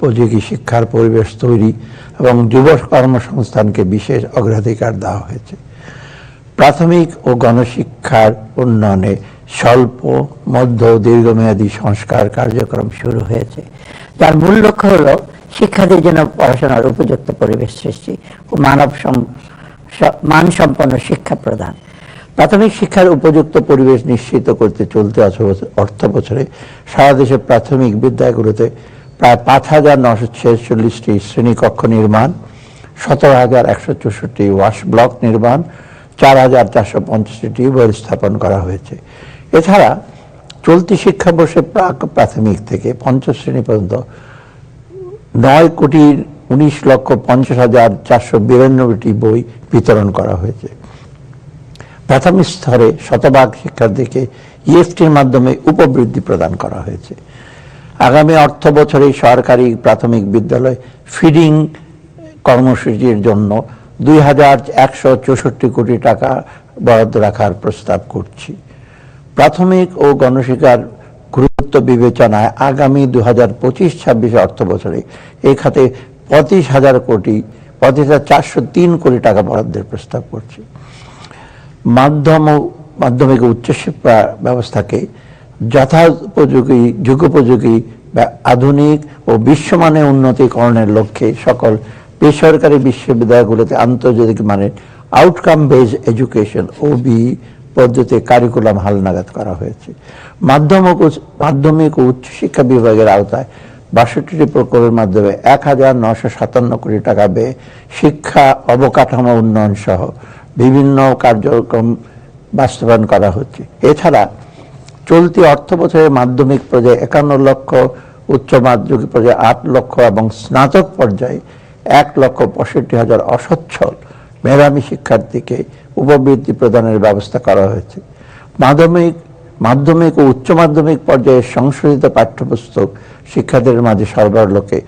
উপযোগী শিক্ষার পরিবেশ তৈরি এবং যুব কর্মসংস্থানকে বিশেষ অগ্রাধিকার দেওয়া হয়েছে। প্রাথমিক ও গণশিক্ষার উন্নয়নে স্বল্প, মধ্য দীর্ঘমেয়াদী সংস্কার কার্যক্রম শুরু হয়েছে। যার মূল লক্ষ্য হলো শিক্ষার্থীর জন্য পড়াশোনার উপযুক্ত পরিবেশ সৃষ্টি ও মানব সম- মানসম্পন্ন শিক্ষা প্রদান। প্রাথমিক শিক্ষার উপযুক্ত পরিবেশ নিশ্চিত করতে চলতে অর্থ বছরে সারা দেশে প্রাথমিক বিদ্যালয়গুলোতে প্রায় পাঁচ হাজার নশো ছেচল্লিশটি শ্রেণীকক্ষ নির্মাণ, সতেরো হাজার একশো চৌষট্টি ওয়াশ ব্লক নির্মাণ, চার হাজার চারশো পঞ্চাশটি টিউবওয়েল স্থাপন করা হয়েছে। এছাড়া চলতি শিক্ষাবর্ষে প্রাক প্রাথমিক থেকে পঞ্চম শ্রেণি পর্যন্ত নয় কোটি উনিশ লক্ষ পঞ্চাশ হাজার চারশো বিরানব্বইটি বই বিতরণ করা হয়েছে। প্রাথমিক স্তরে শতভাগ শিক্ষার্থীকে ইএফটির মাধ্যমে উপবৃদ্ধি প্রদান করা হয়েছে। আগামী অর্থ বছরে সরকারি প্রাথমিক বিদ্যালয় ফিডিং কর্মসূচির জন্য দুই হাজার একশো চৌষট্টি কোটি টাকা বরাদ্দ রাখার প্রস্তাব করছি। প্রাথমিক ও গণশিক্ষার গুরুত্ব বিবেচনায় আগামী দু হাজার পঁচিশ ছাব্বিশে অর্থ বছরে এই খাতে পঁচিশ হাজার কোটি, পঁচিশ হাজার চারশো তিন কোটি টাকা বরাদ্দের প্রস্তাব করছি। মাধ্যম মাধ্যমিক উচ্চশিক্ষা ব্যবস্থাকে যথোপযোগী, যুগোপযোগী বা আধুনিক ও বিশ্বমানের উন্নতিকরণের লক্ষ্যে সকল বেসরকারি বিশ্ববিদ্যালয়গুলোতে আন্তর্জাতিক মানের আউটকাম বেজ এডুকেশন ওবি পদ্ধতিতে কারিকুলাম হালনাগাদ করা হয়েছে। মাধ্যমিক ও- মাধ্যমিক ও উচ্চশিক্ষা বিভাগের আওতায় বাষট্টিটি প্রকল্পের মাধ্যমে এক হাজার নশো সাতান্ন কোটি টাকা ব্যয়ে শিক্ষা অবকাঠামো উন্নয়ন সহ বিভিন্ন কার্যক্রম বাস্তবায়ন করা হচ্ছে। এছাড়া চলতি অর্থ বছরের মাধ্যমিক পর্যায়ে একান্ন লক্ষ, উচ্চ মাধ্যমিক পর্যায়ে আট লক্ষ এবং স্নাতক পর্যায়ে এক লক্ষ পঁয়ষট্টি হাজার অসচ্ছল মেধাবী শিক্ষার্থীকে উপবৃত্তি প্রদানের ব্যবস্থা করা হয়েছে। মাধ্যমিক মাধ্যমিক ও উচ্চ মাধ্যমিক পর্যায়ে সংশোধিত পাঠ্যপুস্তক শিক্ষার্থীদের মাঝে সরবরাহ লক্ষ্যে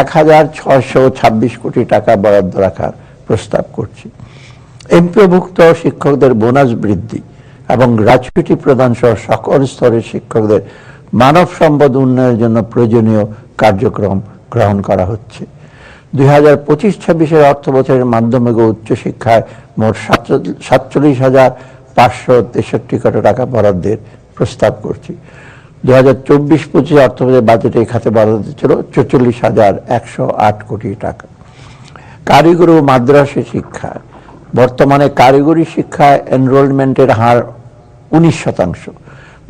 এক হাজার ছশো ছাব্বিশ কোটি টাকা বরাদ্দ রাখার প্রস্তাব করছি। এমপিওভুক্ত শিক্ষকদের বোনাস বৃদ্ধি। এবং গ্রাচুইটি প্রদান সহ সকল স্তরের শিক্ষকদের মানব সম্পদ উন্নয়নের জন্য প্রয়োজনীয় কার্যক্রম গ্রহণ করা হচ্ছে। দুই হাজার পঁচিশ ছাব্বিশের অর্থ বছরের মাধ্যমিক ও উচ্চশিক্ষায় মোট সাতচল্লিশ হাজার পাঁচশো তেষট্টি কোটি টাকা বরাদ্দের প্রস্তাব করছি। দু হাজার চব্বিশ পঁচিশ অর্থ বছরের বাজেটে খাতে বরাদ্দ ছিল চৌচল্লিশ হাজার একশো আট কোটি টাকা। কারিগরি ও মাদ্রাসা শিক্ষা বর্তমানে কারিগরি শিক্ষায় এনরোলমেন্টের হার উনিশ শতাংশ।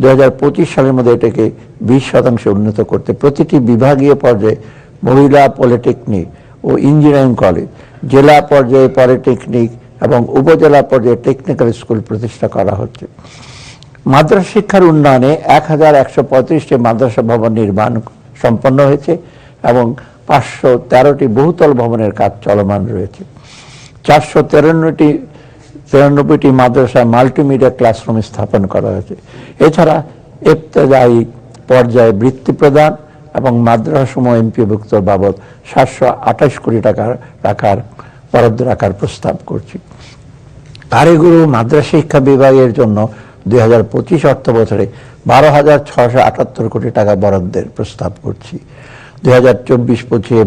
দু হাজার পঁচিশ সালের মধ্যে এটাকে বিশ শতাংশে উন্নত করতে প্রতিটি বিভাগীয় পর্যায়ে মহিলা পলিটেকনিক ও ইঞ্জিনিয়ারিং কলেজ, জেলা পর্যায়ে পলিটেকনিক এবং উপজেলা পর্যায়ে টেকনিক্যাল স্কুল প্রতিষ্ঠা করা হচ্ছে। মাদ্রাসা শিক্ষার উন্নয়নে এক হাজার একশো পঁয়ত্রিশটি মাদ্রাসা ভবন নির্মাণ সম্পন্ন হয়েছে এবং পাঁচশো তেরোটি বহুতল ভবনের কাজ চলমান রয়েছে। চারশো তেরান্নটি তিরানব্বইটি মাদ্রাসায় মাল্টিমিডিয়া ক্লাসরুম স্থাপন করা হয়েছে। এছাড়া ইবতেদায়ী পর্যায়ে বৃত্তি প্রদান এবং মাদ্রাসাসমূহ এমপিভুক্ত বাবদ সাতশো আঠাশ কোটি টাকা রাখার, বরাদ্দ রাখার প্রস্তাব করছি। কারিগরি মাদ্রাসা শিক্ষা বিভাগের জন্য দুই হাজার পঁচিশ অর্থ বছরে বারো হাজার ছশো আটাত্তর কোটি টাকা বরাদ্দের প্রস্তাব করছি। দুই হাজার চব্বিশ পঁচিশে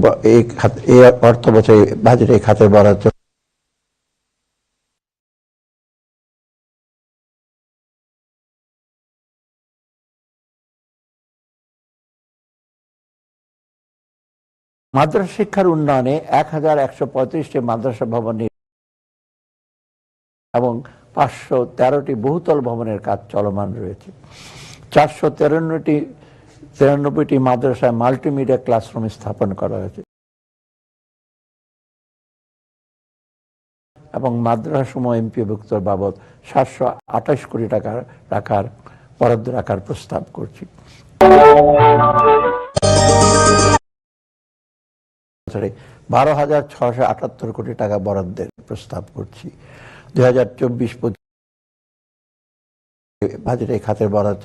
এই অর্থ বছরে বাজেটে খাতের বরাদ্দ মাদ্রাসা শিক্ষার উন্নয়নে এক হাজার একশো পঁয়ত্রিশটি মাদ্রাসা ভবন এবং পাঁচশো তেরোটি বহুতল ভবনের কাজ চলমান রয়েছে। চারশো তেরান্নটি, তিরানব্বইটি মাদ্রাসায় মাল্টিমিডিয়া ক্লাসরুম স্থাপন করা হয়েছে। এবং মাদ্রাসাসমূহ এমপিভুক্ত বাবদ সাতশো আঠাশ কোটি টাকা রাখার, বরাদ্দ রাখার প্রস্তাব করছি। বছরে বারো হাজার ছশো আটাত্তর কোটি টাকা বরাদ্দের প্রস্তাব করছি। দুই হাজার চব্বিশ বাজেটে খাতের বরাদ্দ